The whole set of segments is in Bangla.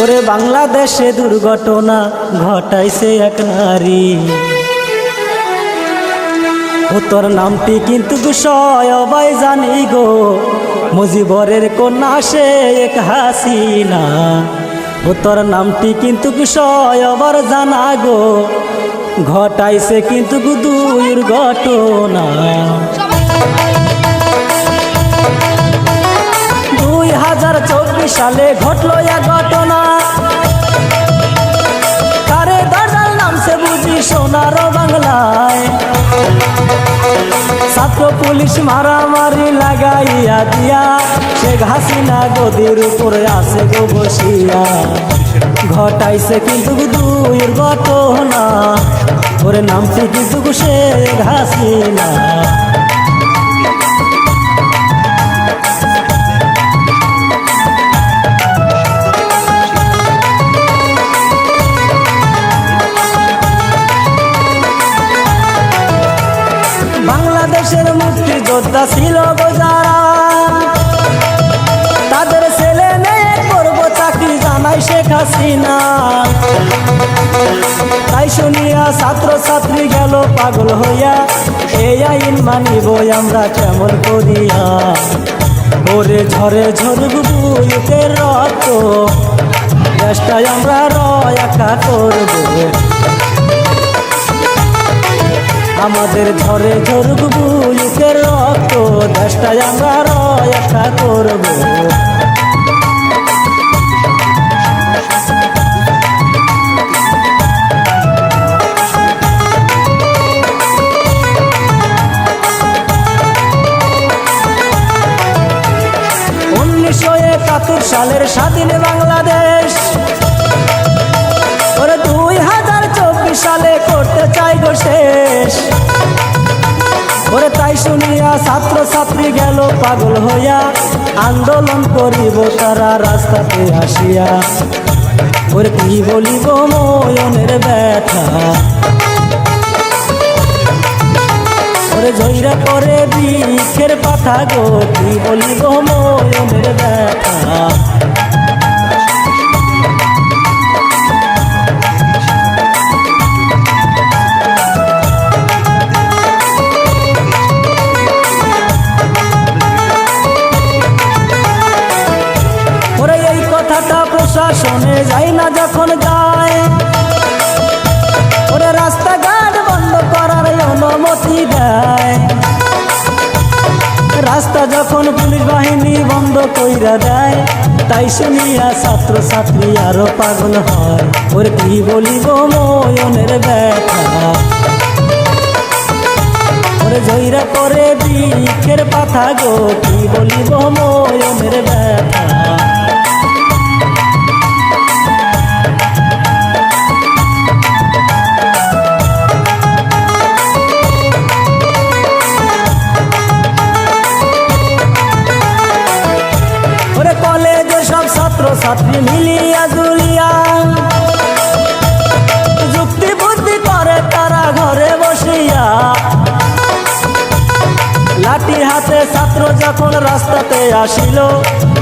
ওরে বাংলাদেশে দুর্ঘটনা ঘটাইছে এক নারী। ও তোর নামটি কিন্তু সবাই জানি গো। মুজিবরের কন্যা সে এক হাসিনা। ও তোর নামটি কিন্তু সবার জানা গো। ঘটাইছে কিন্তু দুইর ঘটনা দুই হাজার চব্বিশ সালে ঘটলো এক সোনার বাংলায়। ছাত্র পুলিশ মারামারি লাগাইয়া দিয়া সে হাসিনা গদির উপরে আসে গো বসিয়া। ঘটাইছে কিন্তু দুইয়ের ঘটনা, ওরে নামছে কিন্তু সে হাসিনা। মুক্তিযোদ্ধা ছিল গো যারা। তাদের ছেলে মেয়ে করব চাকরি জানাই শেখ হাসিনা। তাই শুনিয়া ছাত্র ছাত্রী গেল পাগল হইয়া এই আইন মানিব আমরা কেমন করিয়া? ওরে ঝরে ঝরুক বুকের রক্ত দেশটাই আমরা রয়াকা করব। আমাদের ঝরে ঝরুক বুকের রক্ত দেশটাই আমরা রয়াকা করব। উনিশশো একাত্তর সালের স্বাধীন বাংলাদেশ করতে চাই গো শেষ। ওরে তাই শুনিয়া ছাত্র ছাত্রী গেল পাগল হইয়া। আন্দোলন করিব তারা রাস্তাতে আসিয়া। ওরে কি বলিব ময়নের ব্যথা। ওরে জয়রা করে বৃক্ষের পাতা গো, কি বলিব ময়নের ব্যথা। প্রশাসনে যায় না যখন যায়। ওরে রাস্তাঘাট বন্ধ করার অনুমতি দেয়। রাস্তা যখন পুলিশ বাহিনী বন্ধ কইরা দেয়, তাই শুনিয়া ছাত্র ছাত্রী আরও পাগল হয়। ওরে কি বলিব ময়নের ব্যথা? ওরে জয়রা করে বৃক্ষের পাতা গো, কি বলিব ময়নের ব্যথা? আসিল,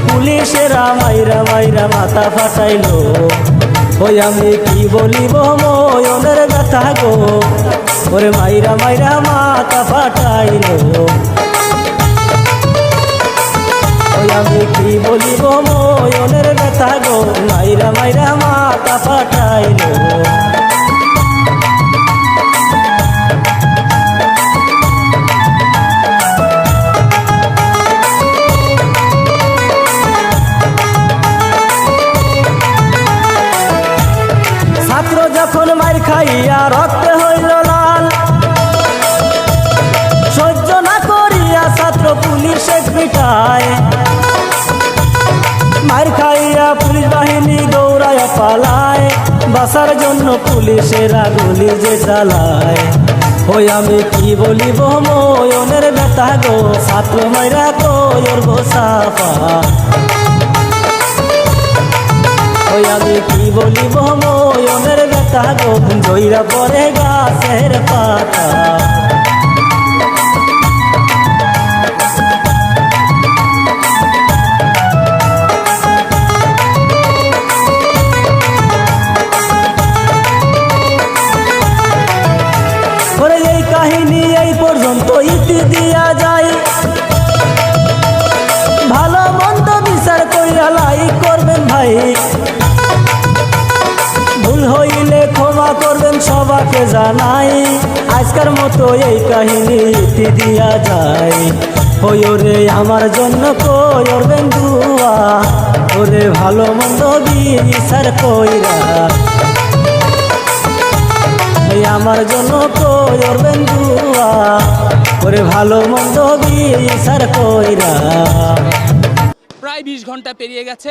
পুলিশেরা মাইরা মাইরা মাথা ফাটাইলো। ওই আমি কি বলিব, ময়নের ব্যথা গো? ওরে মাইরা মাইরা মাথা ফাটাইলো। ওই আমি কি বলিব, ময়নের ব্যথা গো? মাইরা মাইরা মাথা ফাটাইলো। মার খাইয়া রক্তে হইল লাল। সহ্য না করিয়া ছাত্র পুলিশে পিটায় মার খাইয়া পুলিশ বাহিনী দৌড়ায় পালায়। বাসার জন্য পুলিশেরা গুলি যে চালায় ওই আমি কি বলিব ময়নের ব্যথা গো, ছাত্র মাইরা কয়র সাফা। ওই আমি কি বলিব ময়নের কাগজ জইরা পরে গাছের পাতা। ভালো মন্দ বিচার কইরা লাইক করবেন ভাই। সবাকে জানাই, আজকের মতো এই কাহিনী ইতি দিয়া যায়। ওরে আমার জন্য করবেন দুয়া ওরে ভালো মন্দ বিচার কইরা। আমার জন্য করবেন দুয়া ওরে ভালো মন্দ বিচার কইরা। প্রায় বিশ ঘণ্টা পেরিয়ে গেছে।